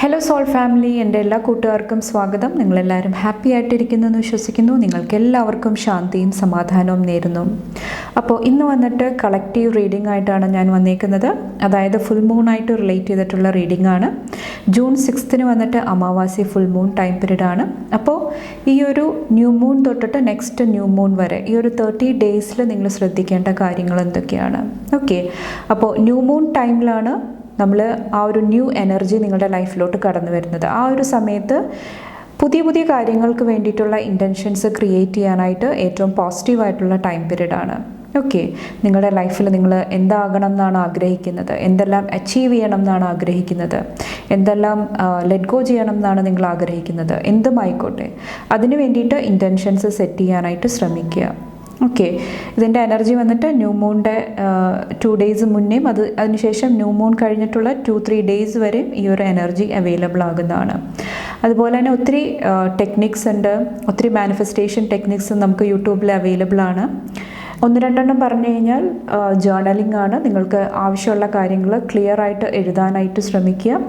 Hello soul family എന്റെ എല്ലാ കൂട്ടുകാർക്കും സ്വാഗതം. നിങ്ങളെല്ലാവരും ഹാപ്പി ആയിട്ടിരിക്കുന്നു എന്ന് വിശ്വസിക്കുന്നു. നിങ്ങൾക്ക് എല്ലാവർക്കും ശാന്തിയും സമാധാനവും നേരുന്നു. അപ്പോൾ ഇന്ന് വന്നിട്ട് കളക്റ്റീവ് റീഡിംഗ് ആയിട്ടാണ് ഞാൻ വന്നേക്കുന്നത്. അതായത് ഫുൾ മൂൺ ആയിട്ട് റിലേറ്റ് ചെയ്തിട്ടുള്ള റീഡിംഗ് ആണ്. ജൂൺ സിക്സ്ത്തിന് വന്നിട്ട് അമാവാസി ഫുൾ മൂൺ ടൈം പീരീഡ് ആണ്. അപ്പോൾ ഈ ഒരു ന്യൂ മൂൺ തൊട്ടിട്ട് നെക്സ്റ്റ് ന്യൂ മൂൺ വരെ ഈ ഒരു തേർട്ടി ഡേയ്സിൽ നിങ്ങൾ ശ്രദ്ധിക്കേണ്ട കാര്യങ്ങൾ എന്തൊക്കെയാണ്? ഓക്കെ അപ്പോൾ ന്യൂ മൂൺ ടൈമിലാണ് നമ്മൾ ആ ഒരു ന്യൂ എനർജി നിങ്ങളുടെ ലൈഫിലോട്ട് കടന്നു വരുന്നത്. ആ ഒരു സമയത്ത് പുതിയ പുതിയ കാര്യങ്ങൾക്ക് വേണ്ടിയിട്ടുള്ള ഇന്റൻഷൻസ് ക്രിയേറ്റ് ചെയ്യാനായിട്ട് ഏറ്റവും പോസിറ്റീവായിട്ടുള്ള ടൈം പീരീഡാണ് ഓക്കെ നിങ്ങളുടെ ലൈഫിൽ നിങ്ങൾ എന്താകണം എന്നാണ് ആഗ്രഹിക്കുന്നത്? എന്തെല്ലാം അച്ചീവ് ചെയ്യണം എന്നാണ് ആഗ്രഹിക്കുന്നത്? എന്തെല്ലാം ലെറ്റ് ഗോ ചെയ്യണം എന്നാണ് നിങ്ങൾ ആഗ്രഹിക്കുന്നത്? എന്തുമായിക്കോട്ടെ അതിന് വേണ്ടിയിട്ട് ഇന്റൻഷൻസ് സെറ്റ് ചെയ്യാനായിട്ട് ശ്രമിക്കുക. ഓക്കെ ഇതിന്റെ എനർജി വന്നിട്ട് ന്യൂ മൂണിന്റെ ടു ഡേയ്സ് മുന്നേയും അത് അതിനുശേഷം ന്യൂ മൂൺ കഴിഞ്ഞിട്ടുള്ള ടു ത്രീ ഡേയ്സ് വരെ ഈ ഒരു എനർജി അവൈലബിൾ ആകുന്നതാണ്. അതുപോലെ തന്നെ ഒത്തിരി ടെക്നിക്സ് ഉണ്ട്. ഒത്തിരി മാനിഫെസ്റ്റേഷൻ ടെക്നിക്സ് നമുക്ക് യൂട്യൂബിൽ അവൈലബിൾ ആണ്. ഒന്ന് രണ്ടെണ്ണം പറഞ്ഞു കഴിഞ്ഞാൽ ജേർണലിംഗ് ആണ്. നിങ്ങൾക്ക് ആവശ്യമുള്ള കാര്യങ്ങൾ ക്ലിയർ ആയിട്ട് എഴുതാനായിട്ട് ശ്രമിക്കുക.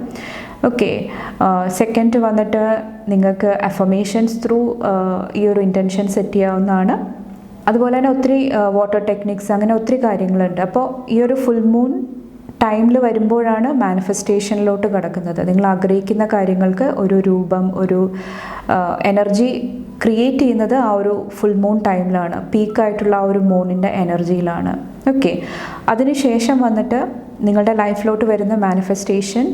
ഓക്കെ സെക്കൻഡ് വന്നിട്ട് നിങ്ങൾക്ക് അഫർമേഷൻസ് ത്രൂ ഈ ഒരു ഇന്റൻഷൻ സെറ്റ് ചെയ്യാവുന്നതാണ്. അതുപോലെ തന്നെ ഒത്തിരി വാട്ടർ ടെക്നിക്സ് അങ്ങനെ ഒത്തിരി കാര്യങ്ങളുണ്ട്. അപ്പോൾ ഈ ഒരു ഫുൾ മൂൺ ടൈമിൽ വരുമ്പോഴാണ് മാനിഫെസ്റ്റേഷനിലോട്ട് കിടക്കുന്നത്. നിങ്ങൾ ആഗ്രഹിക്കുന്ന കാര്യങ്ങൾക്ക് ഒരു രൂപം ഒരു എനർജി ക്രിയേറ്റ് ചെയ്യുന്നത് ആ ഒരു ഫുൾ മൂൺ ടൈമിലാണ് പീക്കായിട്ടുള്ള ആ ഒരു മൂണിന്റെ എനർജിയിലാണ് ഓക്കെ അതിനുശേഷം വന്നിട്ട് നിങ്ങളുടെ ലൈഫിലോട്ട് വരുന്ന മാനിഫെസ്റ്റേഷൻ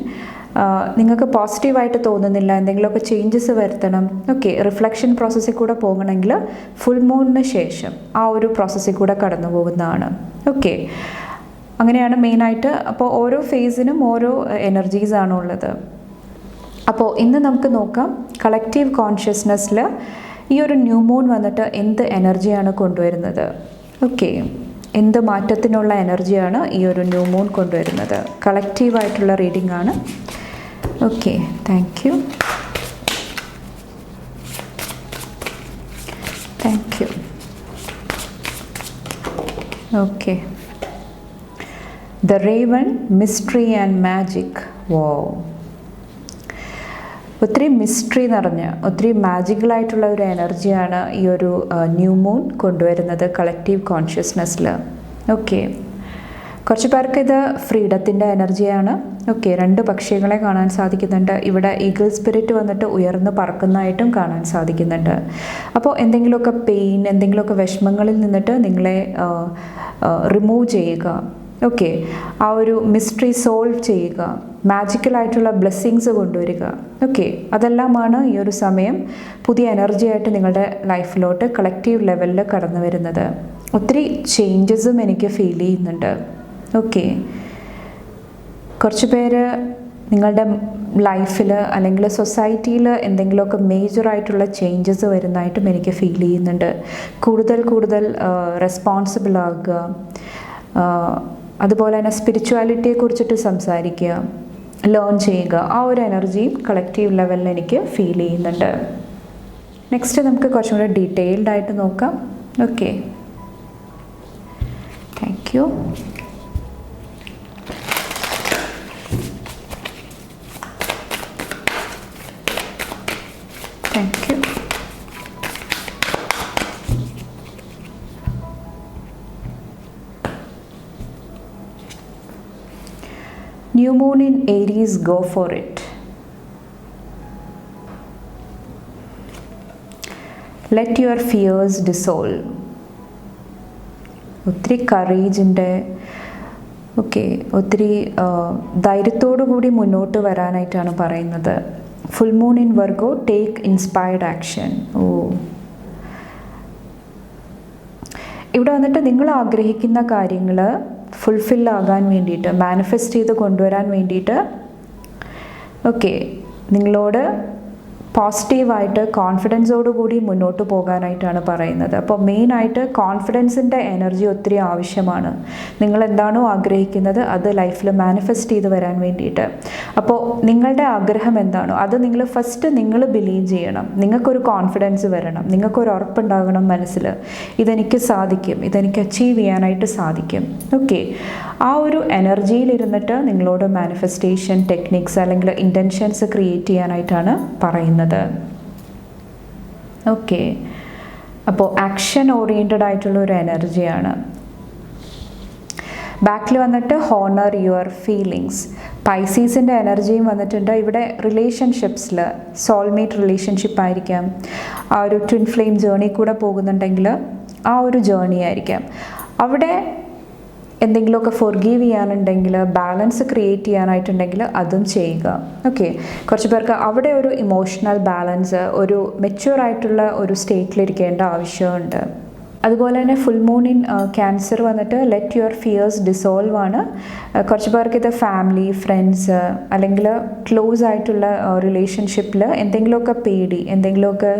നിങ്ങൾക്ക് പോസിറ്റീവായിട്ട് തോന്നുന്നില്ല എന്തെങ്കിലുമൊക്കെ ചേഞ്ചസ് വരുത്തണം ഓക്കെ റിഫ്ലക്ഷൻ പ്രോസസ്സിൽ കൂടെ പോകണമെങ്കിൽ ഫുൾ മൂണിന് ശേഷം ആ ഒരു പ്രോസസ്സിൽ കൂടെ കടന്നു പോകുന്നതാണ് ഓക്കെ അങ്ങനെയാണ് മെയിനായിട്ട് അപ്പോൾ ഓരോ ഫേസിനും ഓരോ എനർജീസാണ് ഉള്ളത്. അപ്പോൾ ഇന്ന് നമുക്ക് നോക്കാം കളക്റ്റീവ് കോൺഷ്യസ്നെസ്സിൽ ഈ ഒരു ന്യൂ മൂൺ വന്നിട്ട് എന്ത് എനർജിയാണ് കൊണ്ടുവരുന്നത് ഓക്കെ എന്ത് മാറ്റത്തിനുള്ള എനർജിയാണ് ഈ ഒരു ന്യൂ മൂൺ കൊണ്ടുവരുന്നത് കളക്റ്റീവായിട്ടുള്ള റീഡിംഗ് ആണ് okay thank you thank you okay the raven mystery and magic wow ഒത്തിരി മിസ്റ്ററി നിറഞ്ഞ് ഒത്തിരി മാജിക്കലായിട്ടുള്ള ഒരു എനർജിയാണ് ഈ ഒരു ന്യൂ മൂൺ കൊണ്ടുവരുന്നത് കളക്റ്റീവ് കോൺഷ്യസ്നെസ്സിൽ ഓക്കെ കുറച്ച് പേർക്ക് ഇത് ഫ്രീഡത്തിന്റെ എനർജിയാണ് ഓക്കെ രണ്ട് പക്ഷികളെ കാണാൻ സാധിക്കുന്നുണ്ട്. ഇവിടെ ഈഗിൾ സ്പിരിറ്റ് വന്നിട്ട് ഉയർന്ന് പറക്കുന്നതായിട്ടും കാണാൻ സാധിക്കുന്നുണ്ട്. അപ്പോൾ എന്തെങ്കിലുമൊക്കെ പെയിൻ എന്തെങ്കിലുമൊക്കെ വിഷമങ്ങളിൽ നിന്നിട്ട് നിങ്ങളെ റിമൂവ് ചെയ്യുക. ഓക്കെ ആ ഒരു മിസ്റ്ററി സോൾവ് ചെയ്യുക. മാജിക്കലായിട്ടുള്ള ബ്ലെസ്സിങ്സ് കൊണ്ടുവരിക. ഓക്കെ അതെല്ലാമാണ് ഈ ഒരു സമയം പുതിയ എനർജി ആയിട്ട് നിങ്ങളുടെ ലൈഫിലോട്ട് കളക്റ്റീവ് ലെവലിൽ കടന്നു വരുന്നത് ഒത്തിരി ചേഞ്ചസും എനിക്ക് ഫീൽ ചെയ്യുന്നുണ്ട്. ഓക്കെ. കുറച്ച് പേര് നിങ്ങളുടെ ലൈഫിൽ അല്ലെങ്കിൽ സൊസൈറ്റിയിൽ എന്തെങ്കിലുമൊക്കെ മേജറായിട്ടുള്ള ചേഞ്ചസ് വരുന്നതായിട്ടും എനിക്ക് ഫീൽ ചെയ്യുന്നുണ്ട്. കൂടുതൽ കൂടുതൽ റെസ്പോൺസിബിൾ ആകുക അതുപോലെ തന്നെ സ്പിരിച്വാലിറ്റിയെ കുറിച്ചിട്ട് സംസാരിക്കുക ലേൺ ചെയ്യുക ആ ഒരു എനർജിയും കളക്റ്റീവ് ലെവലിൽ എനിക്ക് ഫീൽ ചെയ്യുന്നുണ്ട്. നെക്സ്റ്റ് നമുക്ക് കുറച്ചും കൂടെ ഡീറ്റെയിൽഡ് ആയിട്ട് നോക്കാം. Okay thank you thank you New moon in Aries, go for it. Let your fears dissolve. ഒത്തിരി കറേജിന്റെ ഓക്കെ ഒത്തിരി ധൈര്യത്തോടു കൂടി മുന്നോട്ട് വരാനായിട്ടാണ് പറയുന്നത് full moon in Virgo take inspired action ഓ. ഇവിടെ വന്നിട്ട് നിങ്ങൾ ആഗ്രഹിക്കുന്ന കാര്യങ്ങൾ ഫുൾഫിൽ ആകാൻ വേണ്ടിയിട്ട് മാനിഫെസ്റ്റ് ചെയ്ത് കൊണ്ടുവരാൻ വേണ്ടിയിട്ട് ഓക്കെ നിങ്ങളോട് പോസിറ്റീവായിട്ട് കോൺഫിഡൻസോടുകൂടി മുന്നോട്ട് പോകാനായിട്ടാണ് പറയുന്നത്. അപ്പോൾ മെയിനായിട്ട് കോൺഫിഡൻസിന്റെ എനർജി ഒത്തിരി ആവശ്യമാണ്. നിങ്ങൾ എന്താണോ ആഗ്രഹിക്കുന്നത് അത് ലൈഫിൽ മാനിഫെസ്റ്റ് ചെയ്ത് വരാൻ വേണ്ടിയിട്ട്. അപ്പോൾ നിങ്ങളുടെ ആഗ്രഹം എന്താണോ അത് നിങ്ങൾ ഫസ്റ്റ് നിങ്ങൾ ബിലീവ് ചെയ്യണം. നിങ്ങൾക്കൊരു കോൺഫിഡൻസ് വരണം. നിങ്ങൾക്കൊരു ഉറപ്പുണ്ടാകണം മനസ്സിൽ. ഇതെനിക്ക് സാധിക്കും. ഇതെനിക്ക് അച്ചീവ് ചെയ്യാനായിട്ട് സാധിക്കും. ഓക്കെ ആ ഒരു എനർജിയിലിരുന്നിട്ട് നിങ്ങളോട് മാനിഫെസ്റ്റേഷൻ ടെക്നിക്സ് അല്ലെങ്കിൽ ഇന്റൻഷൻസ് ക്രിയേറ്റ് ചെയ്യാനായിട്ടാണ് പറയുന്നത്. ഓക്കെ അപ്പോൾ ആക്ഷൻ ഓറിയന്റഡ് ആയിട്ടുള്ള ഒരു എനർജിയാണ് ബാക്കിൽ വന്നിട്ട് ഹോണർ യുവർ ഫീലിങ്സ് പൈസീസിന്റെ എനർജിയും വന്നിട്ടുണ്ട്. ഇവിടെ റിലേഷൻഷിപ്സിൽ സോൾമേറ്റ് റിലേഷൻഷിപ്പ് ആയിരിക്കാം. ആ ഒരു ട്വിൻ ഫ്ലെയിം ജേണി കൂടെ പോകുന്നുണ്ടെങ്കിൽ ആ ഒരു ജേണി ആയിരിക്കാം. അവിടെ എന്തെങ്കിലുമൊക്കെ ഫോർഗീവ് ചെയ്യാനുണ്ടെങ്കിൽ ബാലൻസ് ക്രിയേറ്റ് ചെയ്യാനായിട്ടുണ്ടെങ്കിൽ അതും ചെയ്യുക. ഓക്കെ കുറച്ച് പേർക്ക് അവിടെ ഒരു ഇമോഷണൽ ബാലൻസ് ഒരു മെച്യൂർ ആയിട്ടുള്ള ഒരു സ്റ്റേറ്റിലിരിക്കേണ്ട ആവശ്യമുണ്ട്. അതുപോലെ തന്നെ ഫുൾ മൂൺ ഇൻ ക്യാൻസർ വന്നിട്ട് ലെറ്റ് യുവർ ഫിയേഴ്സ് ഡിസോൾവ് ആണ്. അഹ് കുറച്ച് പേർക്ക് ഇത് ഫാമിലി ഫ്രണ്ട്സ് അല്ലെങ്കിൽ ക്ലോസ് ആയിട്ടുള്ള റിലേഷൻഷിപ്പിൽ എന്തെങ്കിലുമൊക്കെ പേടി എന്തെങ്കിലുമൊക്കെ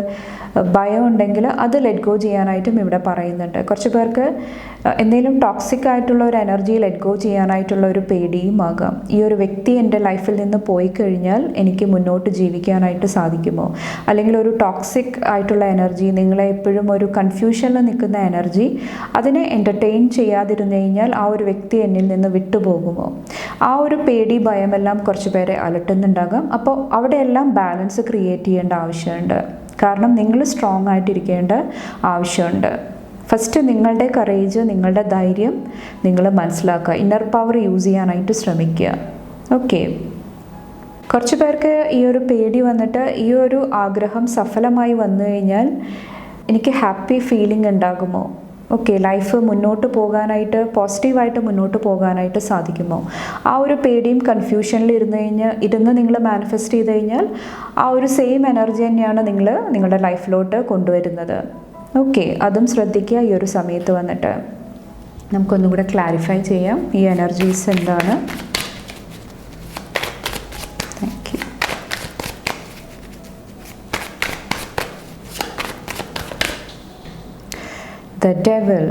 ഭയം ഉണ്ടെങ്കിൽ അത് ലെറ്റ് ഗോ ചെയ്യാനായിട്ടും ഇവിടെ പറയുന്നുണ്ട്. കുറച്ച് പേർക്ക് എന്തെങ്കിലും ടോക്സിക് ആയിട്ടുള്ള ഒരു എനർജി ലെറ്റ് ഗോ ചെയ്യാനായിട്ടുള്ള ഒരു പേടിയും ആകാം. ഈ ഒരു വ്യക്തി എന്റെ ലൈഫിൽ നിന്ന് പോയി കഴിഞ്ഞാൽ എനിക്ക് മുന്നോട്ട് ജീവിക്കാനായിട്ട് സാധിക്കുമോ? അല്ലെങ്കിൽ ഒരു ടോക്സിക് ആയിട്ടുള്ള എനർജി നിങ്ങളെ എപ്പോഴും ഒരു കൺഫ്യൂഷനിൽ നിൽക്കുന്ന എനർജി അതിനെ എന്റർടൈൻ ചെയ്യാതിരുന്നു കഴിഞ്ഞാൽ ആ ഒരു വ്യക്തി എന്നിൽ നിന്ന് വിട്ടുപോകുമോ? ആ ഒരു പേടി ഭയമെല്ലാം കുറച്ച് പേരെ അലട്ടുന്നുണ്ടാകാം. അപ്പോൾ അവിടെയെല്ലാം ബാലൻസ് ക്രിയേറ്റ് ചെയ്യേണ്ട ആവശ്യമുണ്ട്. കാരണം നിങ്ങൾ സ്ട്രോങ് ആയിട്ടിരിക്കേണ്ട ആവശ്യമുണ്ട്. ഫസ്റ്റ് നിങ്ങളുടെ കറേജ് നിങ്ങളുടെ ധൈര്യം നിങ്ങൾ മനസ്സിലാക്കുക. ഇന്നർ പവർ യൂസ് ചെയ്യാനായിട്ട് ശ്രമിക്കുക. ഓക്കെ കുറച്ച് പേർക്ക് ഈ ഒരു പേടി വന്നിട്ട് ഈ ഒരു ആഗ്രഹം സഫലമായി വന്നു കഴിഞ്ഞാൽ എനിക്ക് ഹാപ്പി ഫീലിംഗ് ഉണ്ടാകുമോ? ഓക്കെ ലൈഫ് മുന്നോട്ട് പോകാനായിട്ട് പോസിറ്റീവായിട്ട് മുന്നോട്ട് പോകാനായിട്ട് സാധിക്കുമോ? ആ ഒരു പേടിയും കൺഫ്യൂഷനിൽ ഇരുന്ന് കഴിഞ്ഞാൽ ഇരുന്ന് നിങ്ങൾ മാനിഫെസ്റ്റ് ചെയ്ത് കഴിഞ്ഞാൽ ആ ഒരു സെയിം എനർജി തന്നെയാണ് നിങ്ങൾ നിങ്ങളുടെ ലൈഫിലോട്ട് കൊണ്ടുവരുന്നത്. ഓക്കെ അതും ശ്രദ്ധിക്കുക ഈ ഒരു സമയത്ത് വന്നിട്ട്. നമുക്കൊന്നുകൂടെ ക്ലാരിഫൈ ചെയ്യാം ഈ എനർജീസ് എന്താണ്. ദ ഡെവൽ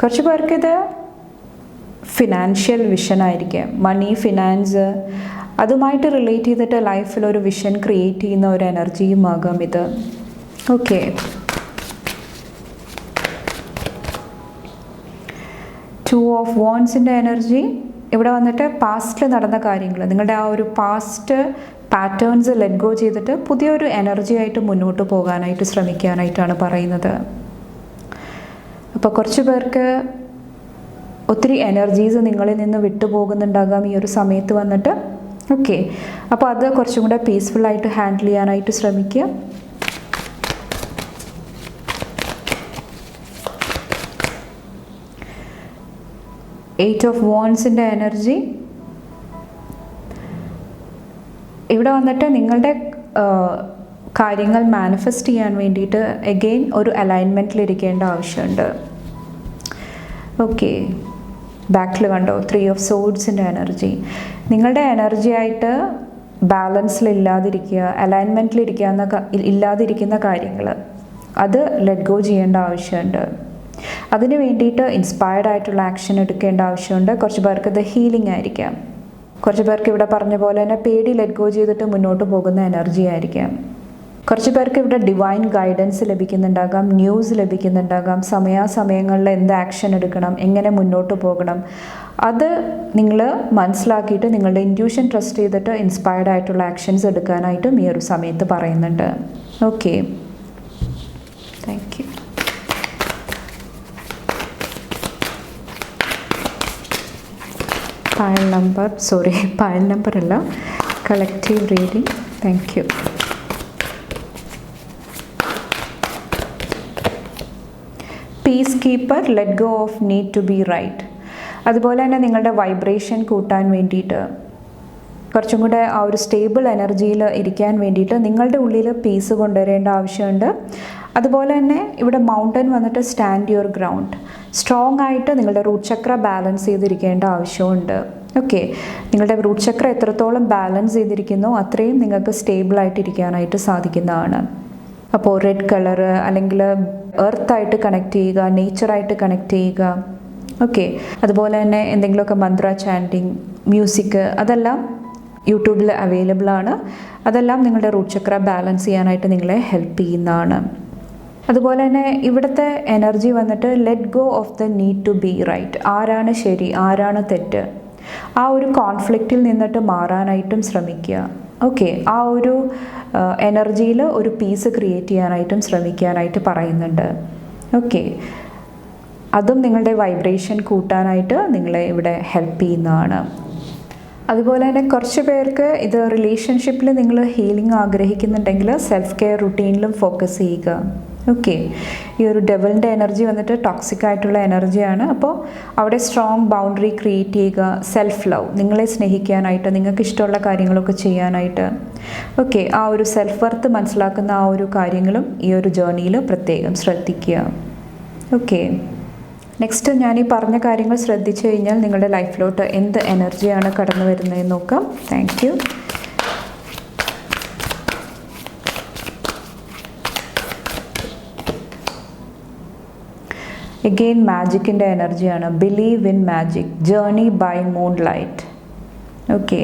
കുറച്ച് പേർക്ക് ഇത് ഫിനാൻഷ്യൽ വിഷനായിരിക്കും മണി ഫിനാൻസ് അതുമായിട്ട് റിലേറ്റ് ചെയ്തിട്ട് ലൈഫിൽ ഒരു വിഷൻ ക്രിയേറ്റ് ചെയ്യുന്ന ഒരു എനർജിയുമാകാം ഇത്. ഓക്കെ ടു ഓഫ് വോൺസിന്റെ എനർജി ഇവിടെ വന്നിട്ട് പാസ്റ്റിൽ നടന്ന കാര്യങ്ങൾ നിങ്ങളുടെ ആ ഒരു പാസ്റ്റ് പാറ്റേൺസ് ലെറ്റ് ഗോ ചെയ്തിട്ട് പുതിയൊരു എനർജി ആയിട്ട് മുന്നോട്ട് പോകാനായിട്ട് ശ്രമിക്കാനായിട്ടാണ് പറയുന്നത്. അപ്പോൾ കുറച്ച് പേർക്ക് ഒത്തിരി എനർജീസ് നിങ്ങളിൽ നിന്ന് വിട്ടുപോകുന്നുണ്ടാകാം ഈ ഒരു സമയത്ത് വന്നിട്ട്. ഓക്കെ അപ്പോൾ അത് കുറച്ചും കൂടെ പീസ്ഫുള്ളായിട്ട് ഹാൻഡിൽ ചെയ്യാനായിട്ട് ശ്രമിക്കുക. എയ്റ്റ് ഓഫ് വോൺസിന്റെ എനർജി ഇവിടെ വന്നിട്ട് നിങ്ങളുടെ കാര്യങ്ങൾ മാനിഫെസ്റ്റ് ചെയ്യാൻ വേണ്ടിയിട്ട് എഗെയിൻ ഒരു അലൈൻമെന്റിലിരിക്കേണ്ട ആവശ്യമുണ്ട്. ഓക്കെ ബാക്കിൽ കണ്ടോ? ത്രീ ഓഫ് സോഡ്സിന്റെ എനർജി നിങ്ങളുടെ എനർജി ആയിട്ട് ബാലൻസിൽ ഇല്ലാതിരിക്കുക അലൈൻമെന്റിൽ ഇല്ലാതിരിക്കുന്ന കാര്യങ്ങൾ അത് ലെറ്റ് ഗോ ചെയ്യേണ്ട ആവശ്യമുണ്ട്. അതിന് വേണ്ടിയിട്ട് ഇൻസ്പയർഡ് ആയിട്ടുള്ള ആക്ഷൻ എടുക്കേണ്ട ആവശ്യമുണ്ട്. കുറച്ച് പേർക്ക് ഇത് ഹീലിംഗ് ആയിരിക്കാം. കുറച്ച് പേർക്ക് ഇവിടെ പറഞ്ഞ പോലെ തന്നെ പേടി ലെറ്റ് ഗോ ചെയ്തിട്ട് മുന്നോട്ട് പോകുന്ന എനർജി ആയിരിക്കാം. കുറച്ച് പേർക്ക് ഇവിടെ ഡിവൈൻ ഗൈഡൻസ് ലഭിക്കുന്നുണ്ടാകാം ന്യൂസ് ലഭിക്കുന്നുണ്ടാകാം സമയാസമയങ്ങളിൽ എന്ത് ആക്ഷൻ എടുക്കണം എങ്ങനെ മുന്നോട്ട് പോകണം അത് നിങ്ങൾ മനസ്സിലാക്കിയിട്ട് നിങ്ങളുടെ ഇന്റ്യൂഷൻ ട്രസ്റ്റ് ചെയ്തിട്ട് ഇൻസ്പയർഡ് ആയിട്ടുള്ള ആക്ഷൻസ് എടുക്കാനായിട്ടും ഈ ഒരു സമയത്ത് പറയുന്നുണ്ട്. ഓക്കെ താങ്ക് യു പായൽ നമ്പർ സോറി ഫയൽ നമ്പർ അല്ല. Collective reading thank you peace keeper let go of need to be right അതുപോലെ തന്നെ നിങ്ങളുടെ വൈബ്രേഷൻ കൂട്ടാൻ വേണ്ടിയിട്ട് കുറച്ചും കൂടെ ആ ഒരു സ്റ്റേബിൾ എനർജിയിൽ ഇരിക്കാൻ വേണ്ടിയിട്ട് നിങ്ങളുടെ ഉള്ളിൽ പീസ് കൊണ്ടുവരേണ്ട ആവശ്യമുണ്ട്. അതുപോലെ തന്നെ ഇവിടെ മൗണ്ടൻ വന്നിട്ട് സ്റ്റാൻഡ് യുവർ ഗ്രൗണ്ട് സ്ട്രോങ് ആയിട്ട് നിങ്ങളുടെ റൂട്ട് ചക്ര ബാലൻസ് ചെയ്തിരിക്കേണ്ട ആവശ്യമുണ്ട്. ഓക്കെ നിങ്ങളുടെ റൂട്ട് ചക്ര എത്രത്തോളം ബാലൻസ് ചെയ്തിരിക്കുന്നോ അത്രയും നിങ്ങൾക്ക് സ്റ്റേബിളായിട്ടിരിക്കാനായിട്ട് സാധിക്കുന്നതാണ്. അപ്പോൾ റെഡ് കളർ അല്ലെങ്കിൽ എർത്തായിട്ട് കണക്ട് ചെയ്യുക നേച്ചറായിട്ട് കണക്ട് ചെയ്യുക. ഓക്കെ അതുപോലെ തന്നെ എന്തെങ്കിലുമൊക്കെ മന്ത്ര ചാന്റിങ് മ്യൂസിക് അതെല്ലാം യൂട്യൂബിൽ അവൈലബിൾ ആണ്. അതെല്ലാം നിങ്ങളുടെ റൂട്ട് ചക്ര ബാലൻസ് ചെയ്യാനായിട്ട് നിങ്ങളെ ഹെൽപ്പ് ചെയ്യുന്നതാണ്. അതുപോലെ തന്നെ ഇവിടുത്തെ എനർജി വന്നിട്ട് let go of the need to be right ആരാണ് ശരി ആരാണ് തെറ്റ്? ആ ഒരു കോൺഫ്ലിക്റ്റിൽ നിന്നിട്ട് മാറാനായിട്ടും ശ്രമിക്കുക. ഓക്കെ ആ ഒരു എനർജിയിൽ ഒരു പീസ് ക്രിയേറ്റ് ചെയ്യാനായിട്ടും ശ്രമിക്കാനായിട്ട് പറയുന്നുണ്ട്. ഓക്കെ അതും നിങ്ങളുടെ വൈബ്രേഷൻ കൂട്ടാനായിട്ട് നിങ്ങളെ ഇവിടെ ഹെൽപ്പ് ചെയ്യുന്നതാണ്. അതുപോലെ തന്നെ കുറച്ച് പേർക്ക് ഇത് റിലേഷൻഷിപ്പിൽ നിങ്ങൾ ഹീലിംഗ് ആഗ്രഹിക്കുന്നുണ്ടെങ്കിൽ സെൽഫ് കെയർ റുട്ടീനിലും ഫോക്കസ് ചെയ്യുക. ഓക്കെ ഈ ഒരു ഡെവലിന്റെ എനർജി വന്നിട്ട് ടോക്സിക് ആയിട്ടുള്ള എനർജിയാണ് അപ്പോൾ അവിടെ സ്ട്രോങ് ബൗണ്ടറി ക്രിയേറ്റ് ചെയ്യുക സെൽഫ് ലവ് നിങ്ങളെ സ്നേഹിക്കാനായിട്ട് നിങ്ങൾക്ക് ഇഷ്ടമുള്ള കാര്യങ്ങളൊക്കെ ചെയ്യാനായിട്ട്. ഓക്കെ ആ ഒരു സെൽഫ് വർത്ത് മനസ്സിലാക്കുന്ന ആ ഒരു കാര്യങ്ങളും ഈ ഒരു ജേർണിയിൽ പ്രത്യേകം ശ്രദ്ധിക്കുക. ഓക്കെ നെക്സ്റ്റ് ഞാൻ ഈ പറഞ്ഞ കാര്യങ്ങൾ ശ്രദ്ധിച്ചു കഴിഞ്ഞാൽ നിങ്ങളുടെ ലൈഫിലോട്ട് എന്ത് എനർജിയാണ് കടന്നു വരുന്നതെന്ന് നോക്കാം. താങ്ക് യു എഗെയിൻ മാജിക്കിന്റെ എനർജിയാണ്. Believe in magic journey by moonlight okay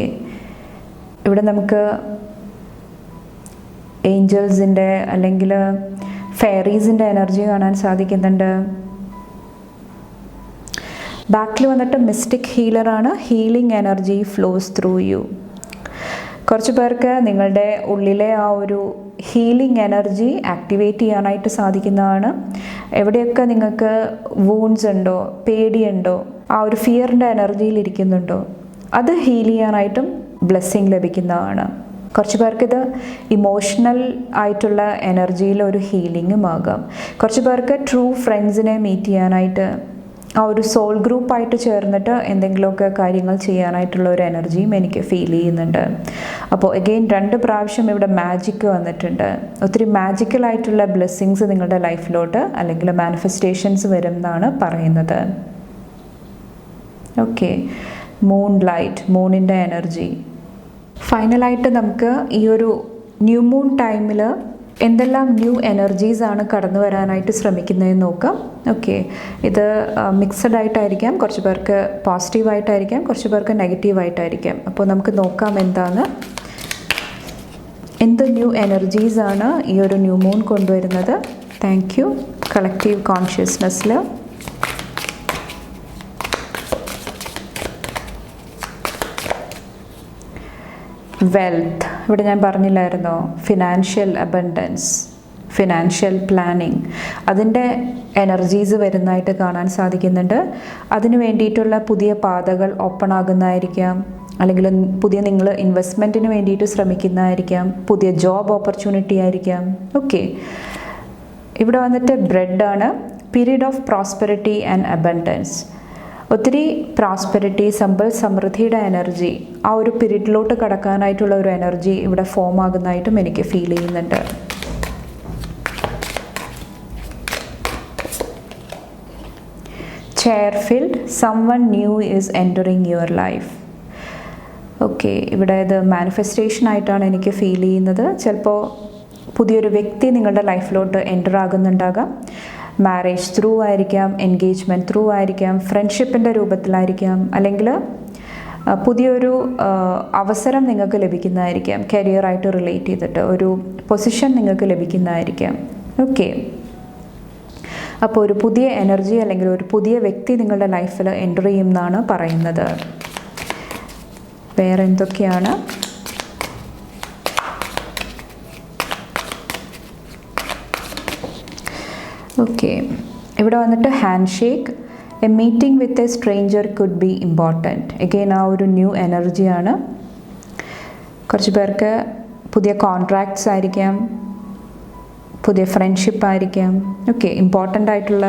ഇവിടെ നമുക്ക് ഏഞ്ചൽസിന്റെ അല്ലെങ്കിൽ ഫെയറീസിന്റെ എനർജി കാണാൻ സാധിക്കുന്നുണ്ട്. ബാക്കിൽ വന്നിട്ട് mystic ഹീലറാണ് healing energy flows through you കുറച്ച് പേർക്ക് നിങ്ങളുടെ ഉള്ളിലെ ആ ഒരു ഹീലിംഗ് എനർജി ആക്ടിവേറ്റ് ചെയ്യാനായിട്ട് സാധിക്കുന്നതാണ്. എവിടെയൊക്കെ നിങ്ങൾക്ക് വൂൺസ് ഉണ്ടോ പേടിയുണ്ടോ ആ ഒരു ഫിയറിന്റെ എനർജിയിൽ ഇരിക്കുന്നുണ്ടോ അത് ഹീൽ ചെയ്യാനായിട്ടും ബ്ലെസ്സിങ് ലഭിക്കുന്നതാണ്. കുറച്ച് പേർക്ക് ഇത് ഇമോഷണൽ ആയിട്ടുള്ള എനർജിയിൽ ഒരു ഹീലിങ്ങും ആകാം. കുറച്ച് പേർക്ക് ട്രൂ ഫ്രണ്ട്സിനെ മീറ്റ് ചെയ്യാനായിട്ട് ആ ഒരു സോൾ ഗ്രൂപ്പായിട്ട് ചേർന്നിട്ട് എന്തെങ്കിലുമൊക്കെ കാര്യങ്ങൾ ചെയ്യാനായിട്ടുള്ള ഒരു എനർജിയും എനിക്ക് ഫീൽ ചെയ്യുന്നുണ്ട്. അപ്പോൾ എഗെയിൻ രണ്ട് പ്രാവശ്യം ഇവിടെ മാജിക്ക് വന്നിട്ടുണ്ട്. ഒത്തിരി മാജിക്കലായിട്ടുള്ള ബ്ലെസ്സിങ്സ് നിങ്ങളുടെ ലൈഫിലോട്ട് അല്ലെങ്കിൽ മാനിഫെസ്റ്റേഷൻസ് വരും എന്നാണ് പറയുന്നത്. ഓക്കെ മൂൺ ലൈറ്റ് മൂണിന്റെ എനർജി ഫൈനലായിട്ട് നമുക്ക് ഈ ഒരു ന്യൂ മൂൺ ടൈമിൽ എന്തെല്ലാം ന്യൂ എനർജീസ് ആണ് കടന്നു വരാനായിട്ട് ശ്രമിക്കുന്നതെന്ന് നോക്കാം. ഓക്കെ ഇത് മിക്സഡ് ആയിട്ടായിരിക്കാം. കുറച്ച് പേർക്ക് പോസിറ്റീവായിട്ടായിരിക്കാം കുറച്ച് പേർക്ക് നെഗറ്റീവായിട്ടായിരിക്കാം അപ്പോൾ നമുക്ക് നോക്കാം എന്താണ്. എന്ത് ന്യൂ എനർജീസ് ആണ് ഈ ഒരു ന്യൂ മൂൺ കൊണ്ടുവരുന്നത്? താങ്ക് യു കളക്റ്റീവ് കോൺഷ്യസ്നെസ്സിൽ വെൽത്ത് ഇവിടെ ഞാൻ പറഞ്ഞില്ലായിരുന്നോ? ഫിനാൻഷ്യൽ അബണ്ടൻസ് ഫിനാൻഷ്യൽ പ്ലാനിങ് അതിന്റെ എനർജീസ് വരുന്നതായിട്ട് കാണാൻ സാധിക്കുന്നുണ്ട്. അതിന് വേണ്ടിയിട്ടുള്ള പുതിയ പാതകൾ ഓപ്പൺ ആകുന്നതായിരിക്കാം. അല്ലെങ്കിൽ പുതിയ നിങ്ങൾ ഇൻവെസ്റ്റ്മെന്റിന് വേണ്ടിയിട്ട് ശ്രമിക്കുന്നതായിരിക്കാം. പുതിയ ജോബ് ഓപ്പർച്യൂണിറ്റി ആയിരിക്കാം. ഓക്കെ ഇവിടെ വന്നിട്ട് ബ്രെഡാണ് period of prosperity and abundance ഒത്തിരി പ്രോസ്പെരിറ്റി സമ്പൽ സമൃദ്ധിയുടെ എനർജി ആ ഒരു പീരീഡിലോട്ട് കടക്കാനായിട്ടുള്ള ഒരു എനർജി ഇവിടെ ഫോം ആകുന്നതായിട്ടും എനിക്ക് ഫീൽ ചെയ്യുന്നുണ്ട്. ചെയർഫിൽഡ് someone new is entering your life okay ഇവിടെ ഇത് മാനിഫെസ്റ്റേഷൻ ആയിട്ടാണ് എനിക്ക് ഫീൽ ചെയ്യുന്നത്. ചിലപ്പോൾ പുതിയൊരു വ്യക്തി നിങ്ങളുടെ ലൈഫിലോട്ട് എന്റർ ആകുന്നുണ്ടാകാം. മാരേജ് ത്രൂ ആയിരിക്കാം എൻഗേജ്മെന്റ് ത്രൂ ആയിരിക്കാം ഫ്രണ്ട്ഷിപ്പിന്റെ രൂപത്തിലായിരിക്കാം അല്ലെങ്കിൽ പുതിയൊരു അവസരം നിങ്ങൾക്ക് ലഭിക്കുന്നതായിരിക്കാം. കരിയറായിട്ട് റിലേറ്റ് ചെയ്തിട്ട് ഒരു പൊസിഷൻ നിങ്ങൾക്ക് ലഭിക്കുന്നതായിരിക്കാം. ഓക്കെ അപ്പോൾ ഒരു പുതിയ എനർജി അല്ലെങ്കിൽ ഒരു പുതിയ വ്യക്തി നിങ്ങളുടെ ലൈഫിൽ എന്റർ ചെയ്യുമെന്നാണ് പറയുന്നത്. വേറെ ഓക്കെ ഇവിടെ വന്നിട്ട് handshake a meeting with a stranger could be important again ആ ഒരു ന്യൂ എനർജിയാണ് കുറച്ച് പേർക്ക് പുതിയ കോൺട്രാക്ട്സ് ആയിരിക്കാം. പുതിയ ഫ്രണ്ട്ഷിപ്പ് ആയിരിക്കാം. ഓക്കെ ഇമ്പോർട്ടന്റ് ആയിട്ടുള്ള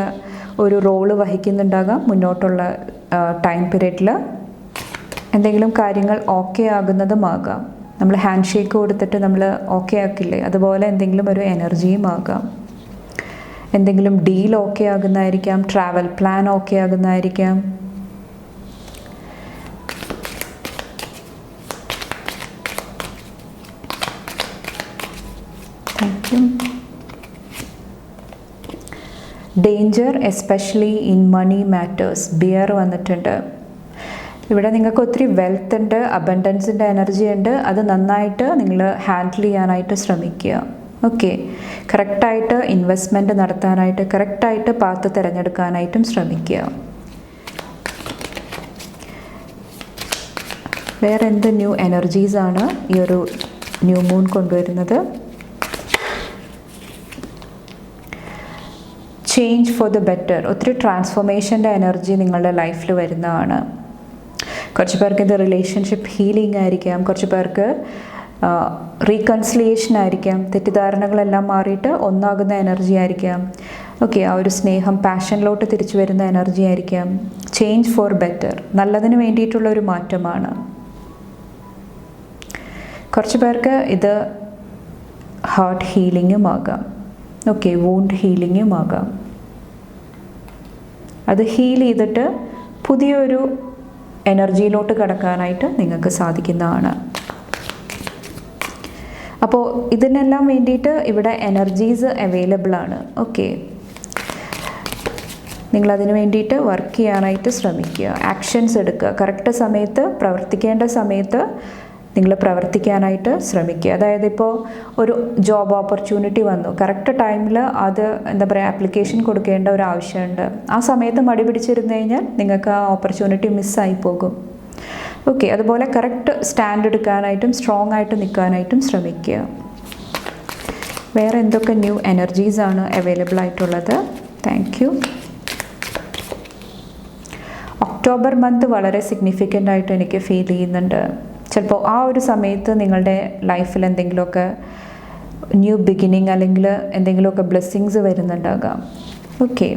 ഒരു റോൾ വഹിക്കുന്നുണ്ടാകാം മുന്നോട്ടുള്ള ടൈം പീരീഡിൽ എന്തെങ്കിലും കാര്യങ്ങൾ ഓക്കെ ആകുന്നതുമാകാം. നമ്മൾ ഹാൻഡ് ഷേക്ക് കൊടുത്തിട്ട് നമ്മൾ ഓക്കെ ആക്കില്ലേ? അതുപോലെ എന്തെങ്കിലും ഒരു എനർജിയും ആകാം. എന്തെങ്കിലും ഡീൽ ഓക്കെ ആകുന്നതായിരിക്കാം travel plan okay ആകുന്നതായിരിക്കാം. Danger especially in money matters bear വന്നിട്ടുണ്ട്. ഇവിടെ നിങ്ങൾക്ക് ഒത്തിരി വെൽത്ത് ഉണ്ട് അബൻഡൻസിന്റെ എനർജി ഉണ്ട്. അത് നന്നായിട്ട് നിങ്ങൾ ഹാൻഡിൽ ചെയ്യാനായിട്ട് ശ്രമിക്കുക. ഓക്കെ കറക്റ്റായിട്ട് ഇൻവെസ്റ്റ്മെന്റ് നടത്താനായിട്ട് കറക്റ്റായിട്ട് പാത്ത് തിരഞ്ഞെടുക്കാനായിട്ടും ശ്രമിക്കുക. വേറെ എന്ത് ന്യൂ എനർജീസാണ് ഈ ഒരു ന്യൂ മൂൺ കൊണ്ടുവരുന്നത്? ചേഞ്ച് ഫോർ ദ ബെറ്റർ ഒത്തിരി ട്രാൻസ്ഫോർമേഷന്റെ എനർജി നിങ്ങളുടെ ലൈഫിൽ വരുന്നതാണ്. കുറച്ച് പേർക്ക് ഇത് റിലേഷൻഷിപ്പ് ഹീലിംഗ് ആയിരിക്കാം. കുറച്ച് പേർക്ക് റീകൺസിലിയേഷൻ ആയിരിക്കാം. തെറ്റിദ്ധാരണകളെല്ലാം മാറിയിട്ട് ഒന്നാകുന്ന എനർജി ആയിരിക്കാം. ഓക്കെ ആ ഒരു സ്നേഹം പാഷനിലോട്ട് തിരിച്ചു വരുന്ന എനർജി ആയിരിക്കാം. ചേഞ്ച് ഫോർ ബെറ്റർ നല്ലതിന് വേണ്ടിയിട്ടുള്ള ഒരു മാറ്റമാണ്. കുറച്ച് പേർക്ക് ഇത് ഹാർട്ട് ഹീലിങ്ങും ആകാം. ഓക്കെ വൂണ്ട് ഹീലിങ്ങും ആകാം. അത് ഹീൽ ചെയ്തിട്ട് പുതിയൊരു എനർജിയിലോട്ട് കടക്കാനായിട്ട് നിങ്ങൾക്ക് സാധിക്കുന്നതാണ്. അപ്പോൾ ഇതിനെല്ലാം വേണ്ടിയിട്ട് ഇവിടെ എനർജീസ് അവൈലബിൾ ആണ്. ഓക്കെ നിങ്ങളതിന് വേണ്ടിയിട്ട് വർക്ക് ചെയ്യാനായിട്ട് ശ്രമിക്കുക. ആക്ഷൻസ് എടുക്കുക. കറക്റ്റ് സമയത്ത് പ്രവർത്തിക്കേണ്ട സമയത്ത് നിങ്ങൾ പ്രവർത്തിക്കാനായിട്ട് ശ്രമിക്കുക. അതായത് ഇപ്പോൾ ഒരു ജോബ് ഓപ്പർച്യൂണിറ്റി വന്നു. കറക്റ്റ് ടൈമിൽ അത് എന്താ പറയുക ആപ്ലിക്കേഷൻ കൊടുക്കേണ്ട ഒരു ആവശ്യമുണ്ട്. ആ സമയത്ത് മടി പിടിച്ചിരുന്നു കഴിഞ്ഞാൽ നിങ്ങൾക്ക് ആ ഓപ്പർച്യൂണിറ്റി മിസ്സായി പോകും. ഓക്കെ അതുപോലെ കറക്റ്റ് സ്റ്റാൻഡ് എടുക്കാനായിട്ടും സ്ട്രോങ് ആയിട്ട് നിൽക്കാനായിട്ടും ശ്രമിക്കുക. വേറെ എന്തൊക്കെ ന്യൂ എനർജീസാണ് അവൈലബിൾ ആയിട്ടുള്ളത്? താങ്ക് യു ഒക്ടോബർ മന്ത് വളരെ സിഗ്നിഫിക്കന്റ് ആയിട്ട് എനിക്ക് ഫീൽ ചെയ്യുന്നുണ്ട്. ചിലപ്പോൾ ആ ഒരു സമയത്ത് നിങ്ങളുടെ ലൈഫിൽ എന്തെങ്കിലുമൊക്കെ ന്യൂ ബിഗിനിങ് അല്ലെങ്കിൽ എന്തെങ്കിലുമൊക്കെ ബ്ലെസ്സിങ്സ് വരുന്നുണ്ടാകാം. ഓക്കെ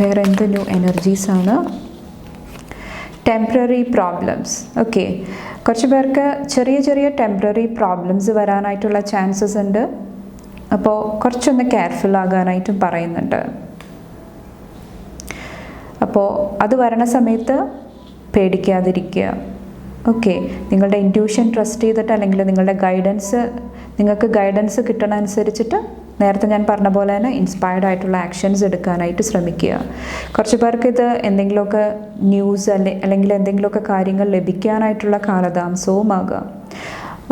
വേറെ എന്ത് ന്യൂ എനർജീസാണ് ടെമ്പററി പ്രോബ്ലംസ് ഓക്കെ കുറച്ച് പേർക്ക് ചെറിയ ചെറിയ ടെമ്പററി പ്രോബ്ലംസ് വരാനായിട്ടുള്ള ചാൻസസ് ഉണ്ട്. അപ്പോൾ കുറച്ചൊന്ന് കെയർഫുൾ ആകാനായിട്ടും പറയുന്നുണ്ട്. അപ്പോൾ അത് വരണ സമയത്ത് പേടിക്കാതിരിക്കുക. ഓക്കെ നിങ്ങളുടെ ഇന്റ്യൂഷൻ ട്രസ്റ്റ് ചെയ്തിട്ട് അല്ലെങ്കിൽ നിങ്ങളുടെ ഗൈഡൻസ് നിങ്ങൾക്ക് ഗൈഡൻസ് കിട്ടണ അനുസരിച്ചിട്ട് നേരത്തെ ഞാൻ പറഞ്ഞ പോലെ തന്നെ ഇൻസ്പയർഡ് ആയിട്ടുള്ള ആക്ഷൻസ് എടുക്കാനായിട്ട് ശ്രമിക്കുക. കുറച്ച് പേർക്ക് ഇത് എന്തെങ്കിലുമൊക്കെ ന്യൂസ് അല്ലെ അല്ലെങ്കിൽ എന്തെങ്കിലുമൊക്കെ കാര്യങ്ങൾ ലഭിക്കാനായിട്ടുള്ള കാലതാമസവും ആകാം.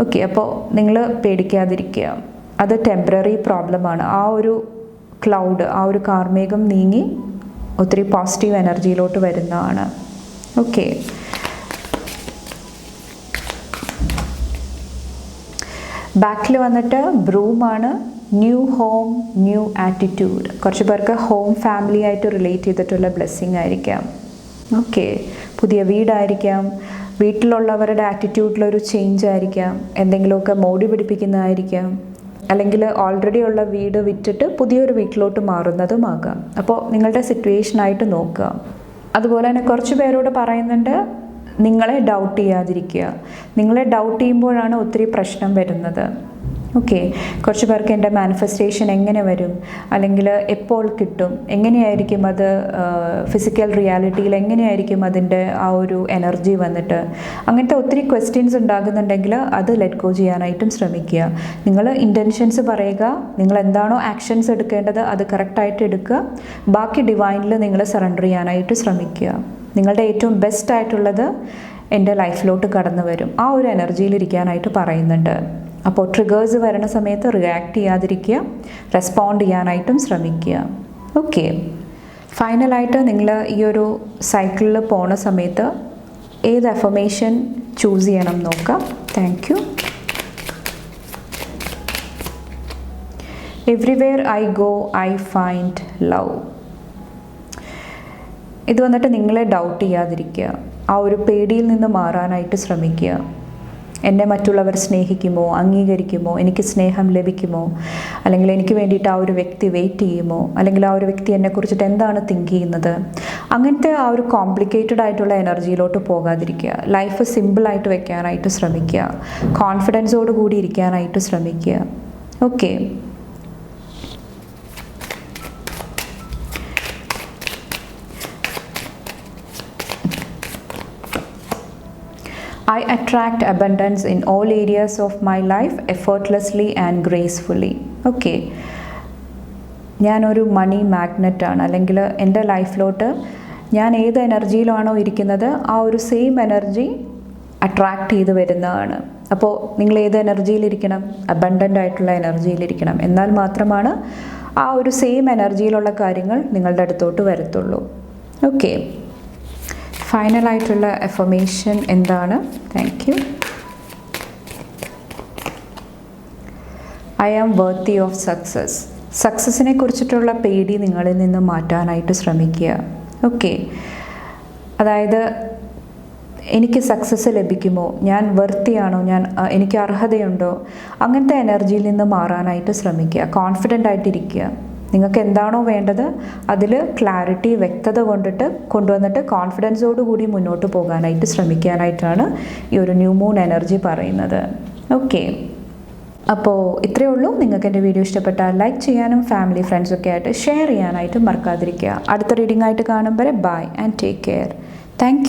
ഓക്കെ അപ്പോൾ നിങ്ങൾ പേടിക്കാതിരിക്കുക. അത് ടെമ്പററി പ്രോബ്ലമാണ് ആ ഒരു ക്ലൗഡ് ആ ഒരു കാർമേഘം നീങ്ങി ഒത്തിരി പോസിറ്റീവ് എനർജിയിലോട്ട് വരുന്നതാണ്. ഓക്കെ ബാക്കിൽ വന്നിട്ട് ബ്രൂമാണ് ന്യൂ ഹോം ന്യൂ ആറ്റിറ്റ്യൂഡ് കുറച്ച് പേർക്ക് ഹോം ഫാമിലി ആയിട്ട് റിലേറ്റ് ചെയ്തിട്ടുള്ള ബ്ലെസ്സിങ് ആയിരിക്കാം. ഓക്കെ പുതിയ വീടായിരിക്കാം. വീട്ടിലുള്ളവരുടെ ആറ്റിറ്റ്യൂഡിലൊരു ചേഞ്ച് ആയിരിക്കാം. എന്തെങ്കിലുമൊക്കെ മോടി പിടിപ്പിക്കുന്നതായിരിക്കാം. അല്ലെങ്കിൽ ഓൾറെഡി ഉള്ള വീട് വിറ്റിട്ട് പുതിയൊരു വീട്ടിലോട്ട് മാറുന്നതുമാകാം അപ്പോൾ നിങ്ങളുടെ സിറ്റുവേഷനായിട്ട് നോക്കുക. അതുപോലെ തന്നെ കുറച്ച് പേരോട് പറയുന്നുണ്ട് നിങ്ങളെ ഡൗട്ട് ചെയ്യാതിരിക്കുക. നിങ്ങളെ ഡൗട്ട് ചെയ്യുമ്പോഴാണ് ഒത്തിരി പ്രശ്നം വരുന്നത്. ഓക്കെ. കുറച്ച് പേർക്ക് എന്റെ മാനിഫെസ്റ്റേഷൻ എങ്ങനെ വരും? അല്ലെങ്കിൽ എപ്പോൾ കിട്ടും? എങ്ങനെയായിരിക്കും അത് ഫിസിക്കൽ റിയാലിറ്റിയിൽ എങ്ങനെയായിരിക്കും അതിന്റെ ആ ഒരു എനർജി വന്നിട്ട്? അങ്ങനത്തെ ഒത്തിരി ക്വസ്റ്റ്യൻസ് ഉണ്ടാകുന്നുണ്ടെങ്കിൽ അത് ലെറ്റ് ഗോ ചെയ്യാനായിട്ടും ശ്രമിക്കുക. നിങ്ങൾ ഇന്റൻഷൻസ് പറയുക. നിങ്ങൾ എന്താണോ ആക്ഷൻസ് എടുക്കേണ്ടത് അത് കറക്റ്റായിട്ട് എടുക്കുക. ബാക്കി ഡിവൈനിൽ നിങ്ങൾ സറണ്ടർ ചെയ്യാനായിട്ട് ശ്രമിക്കുക. നിങ്ങളുടെ ഏറ്റവും ബെസ്റ്റ് ആയിട്ടുള്ളത് എന്റെ ലൈഫിലോട്ട് കടന്നു വരും ആ ഒരു എനർജിയിൽ ഇരിക്കാനായിട്ട് പറയുന്നുണ്ട്. അപ്പോൾ ട്രിഗേഴ്സ് വരണ സമയത്ത് റിയാക്ട് ചെയ്യാതിരിക്കുക റെസ്പോണ്ട് ചെയ്യാനായിട്ടും ശ്രമിക്കുക. ഓക്കെ ഫൈനലായിട്ട് നിങ്ങൾ ഈ ഒരു സൈക്കിളിൽ പോണ സമയത്ത് ഏത് അഫർമേഷൻ ചൂസ് ചെയ്യണം നോക്കാം. Thank you everywhere I go I find love ഇത് വന്നിട്ട് നിങ്ങളെ ഡൗട്ട് ചെയ്യാതിരിക്കുക. ആ ഒരു പേടിയിൽ നിന്ന് മാറാനായിട്ട് ശ്രമിക്കുക. എന്നെ മറ്റുള്ളവർ സ്നേഹിക്കുമോ? അംഗീകരിക്കുമോ? എനിക്ക് സ്നേഹം ലഭിക്കുമോ? അല്ലെങ്കിൽ എനിക്ക് വേണ്ടിയിട്ട് ആ ഒരു വ്യക്തി വെയിറ്റ് ചെയ്യുമോ? അല്ലെങ്കിൽ ആ ഒരു വ്യക്തി എന്നെക്കുറിച്ചിട്ട് എന്താണ് തിങ്ക് ചെയ്യുന്നത്? അങ്ങനത്തെ ആ ഒരു കോംപ്ലിക്കേറ്റഡ് ആയിട്ടുള്ള എനർജിയിലോട്ട് പോകാതിരിക്കുക. ലൈഫ് സിമ്പിളായിട്ട് വെക്കാനായിട്ട് ശ്രമിക്കുക. കോൺഫിഡൻസോട് കൂടി ഇരിക്കാനായിട്ട് ശ്രമിക്കുക. Okay I attract abundance in all areas of my life effortlessly and gracefully. Okay ഞാനൊരു മണി മാഗ്നറ്റാണ് അല്ലെങ്കിൽ എന്റെ ലൈഫിലോട്ട് ഞാൻ ഏത് എനർജിയിലാണോ ഇരിക്കുന്നത് ആ ഒരു സെയിം എനർജി അട്രാക്റ്റ് ചെയ്ത് വരുന്നതാണ്. അപ്പോൾ നിങ്ങൾ ഏത് എനർജിയിലിരിക്കണം അബണ്ടന്റ് ആയിട്ടുള്ള എനർജിയിലിരിക്കണം എന്നാൽ മാത്രമാണ് ആ ഒരു സെയിം എനർജിയിലുള്ള കാര്യങ്ങൾ നിങ്ങളുടെ അടുത്തോട്ട് വരത്തുള്ളൂ. ഓക്കെ ഫൈനലായിട്ടുള്ള എഫർമേഷൻ എന്താണ്? Thank you I am worthy of success സക്സസ്സിനെ കുറിച്ചിട്ടുള്ള പേടി നിങ്ങളിൽ നിന്ന് മാറ്റാനായിട്ട് ശ്രമിക്കുക. ഓക്കെ അതായത് എനിക്ക് സക്സസ് ലഭിക്കുമോ? ഞാൻ വർത്തിയാണോ ഞാൻ എനിക്ക് അർഹതയുണ്ടോ? അങ്ങനത്തെ എനർജിയിൽ നിന്ന് മാറാനായിട്ട് ശ്രമിക്കുക. കോൺഫിഡന്റ് ആയിട്ടിരിക്കുക. നിങ്ങൾക്ക് എന്താണോ വേണ്ടത് അതിൽ ക്ലാരിറ്റി വ്യക്തത കൊണ്ടിട്ട് കൊണ്ടുവന്നിട്ട് കോൺഫിഡൻസോട് കൂടി മുന്നോട്ട് പോകാനായിട്ട് ശ്രമിക്കാനായിട്ടാണ് ഈ ഒരു ന്യൂ മൂൺ എനർജി പറയുന്നത്. ഓക്കെ അപ്പോൾ ഇത്രയേ ഉള്ളൂ. നിങ്ങൾക്ക് എന്റെ വീഡിയോ ഇഷ്ടപ്പെട്ടാൽ ലൈക്ക് ചെയ്യാനും ഫാമിലി ഫ്രണ്ട്സൊക്കെ ആയിട്ട് ഷെയർ ചെയ്യാനായിട്ട് മറക്കാതിരിക്കുക. അടുത്ത റീഡിംഗ് ആയിട്ട് കാണും വരെ bye and take care thank